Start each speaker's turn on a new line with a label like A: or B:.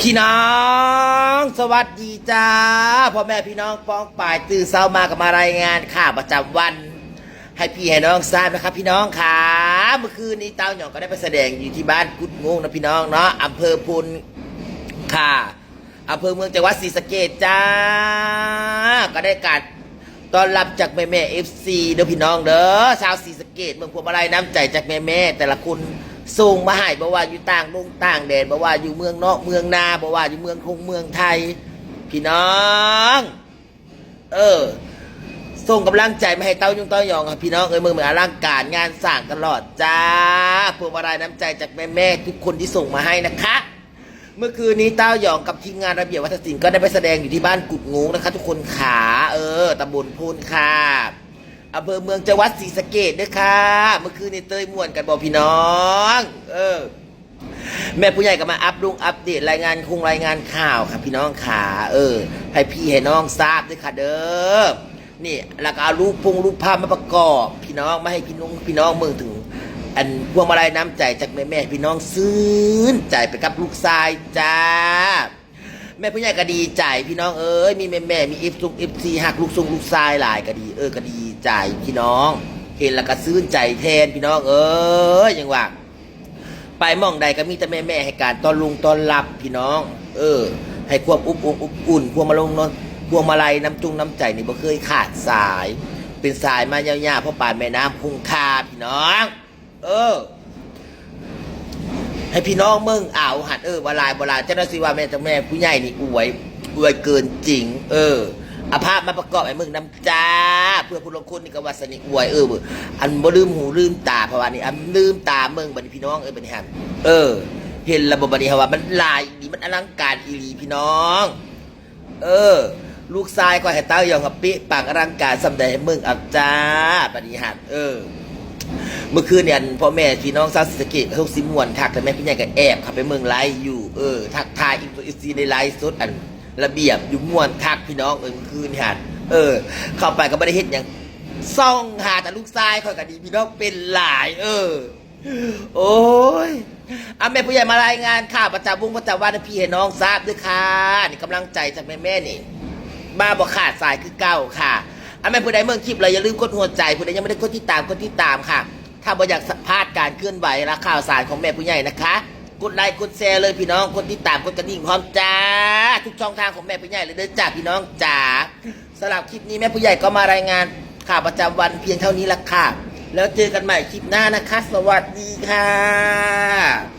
A: พี่น้อง สวัสดีจ้าพ่อแม่พี่น้องป้องป่ายตื่นเช้ามากับมารายงานข่าวประจำวัน ให้พี่ให้น้องทราบนะครับ พี่น้องค่ะเมื่อคืนนี้เต้าหยองก็ได้ไปแสดงอยู่ที่บ้านกุดงงนะพี่น้องเนาะอำเภอพุนค่ะอำเภอเมืองจังหวัดศรีสะเกษจ้า ก็ได้การต้อนรับจากแม่แม่เอฟซีเด้อพี่น้องเด้อชาวศรีสะเกษเมืองพวงมาลัยน้ำใจจากแม่แม่แต่ละคน ส่งมาให้บ่ว่าอยู่ต่างดงต่างแดนบ่ว่าอยู่เมืองนอกเมืองนาบ่ว่าอยู่เมืองคงเมืองไทย พี่น้อง เออ ส่งกำลังใจมาให้เต้ายุ่งเต้ายองครับพี่น้องเอ้ยมืองเหมือนอลังการงานสร้างตลอดจ้าพวงมาลัยน้ำใจจากแม่แม่ทุกคนที่ส่งมาให้นะคะ เมื่อคืนนี้เต้าหยองกับทีมงานระเบียบวัฒนศิลป์ก็ได้ไปแสดงอยู่ที่บ้านกุดงูนะคะ ทุกคนขา เออตำบลพูนค่ะ อำเภอเมืองจังหวัดศรีสะเกดด้วยค่ะ เมื่อคืนนี้เตยม่วนกันบอกพี่น้อง เออ แม่ผู้ใหญ่ก็มาอัปลุงอัปเดตรายงานคงรายงานข่าวค่ะ พี่น้องขาเออ ให้พี่ให้น้องทราบด้วยค่ะเด้อ นี่แล้วก็เอารูปพงรูปภาพมาประกอบ พี่น้องมาให้พี่น้องพี่น้องเมืองถึง อันพวงมาลัยน้ำใจจากแม่แม่พี่น้องซื้นใจไปกับลูกชายจ้า แม่ผู้ใหญ่ก็ดีใจพี่น้องเอ้ยมีแม่แม่มีเอฟซุงเอฟซีหักลูกซุงลูกชายหลายก็ดี เออก็ดีใจพี่น้อง เห็นแล้วก็ซื้นใจแทนพี่น้องเอ้ยยังว่า ไปมองใดก็มีแต่แม่แม่ให้การต้อนลุงต้อนรับพี่น้อง เออ ให้ความอบอุ่นอบอุ่นพวงมาลงนอนพวงมาลัยน้ำจุงน้ำใจนี่บ่เคยขาดสาย เป็นสายมายาวๆเพราะป่านแม่น้ำคงคาพี่น้อง เออ ให้พี่น้องเมืองอ่าวหัดเออวลายโบราณเจ้าหน้าที่ว่าแม่เจ้าแม่ผู้ใหญ่นี่อวยอวยเกินจริง เอออาภาพมาประกอบไอ้มึงน้ำจ้า เพื่อผู้ลงคุณนี่ก็ว่าสนิทอวยเอออันบ่ลืมหูลืมตาเพราะว่านี่อันลืมตาเมืองบัดนี้พี่น้องเออบัดนี้ฮะเออ เห็นระบบบัดนี้ฮะว่ามันลายดีมันอลังการอีหลีพี่น้อง เออ ลูกชายก็ให้เต้ายองกับปิปากอลังการสำแดงให้มึงอับจ้าบัดนี้ฮะเออ เมื่อคืนเนี่ยพ่อแม่พี่น้องซาวศรีสะเกษทุกสิมวนทักแต่แม่พี่ใหญ่ก็แอบเขับไปเมืองไลฟ์อยู่เออทักทายอีกตัวอีซีในไลฟ์สดอันระเบียบอยู่ม่วนทักพี่น้องเออเมื่อคืนเนี่ยเออ เข้าไปก็ไม่ได้เห็นอย่างซ่องหาแต่ลูกชายคอยก็ดีพี่น้องเป็นหลาย เออ โอ้ยอาแม่ผู้ใหญ่มารายงานข่าวประจำวงประจำวันพี่ให้น้องทราบด้วยค่ะนี่กำลังใจจากแม่แม่นี่มาบอกขาดสายคือเก้าค่ะ อาแม่ผู้ใดเมืองคลิปเลยอย่าลืมกดหัวใจผู้ใดยังไม่ได้กดติดตามกดติดตามค่ะ ถ้าบ่อยากพลาดการเคลื่อนไหวและข่าวสารของแม่ผู้ใหญ่นะคะ กดไลค์กดแชร์เลยพี่น้องกดติดตามกดกระดิ่งพร้อมจ้า ทุกช่องทางของแม่ผู้ใหญ่เลยเด้อจ้าพี่น้องจ้าสำหรับคลิปนี้แม่ผู้ใหญ่ก็มารายงานข่าวประจำวันเพียงเท่านี้ละค่ะ แล้วเจอกันใหม่คลิปหน้านะคะ สวัสดีค่ะ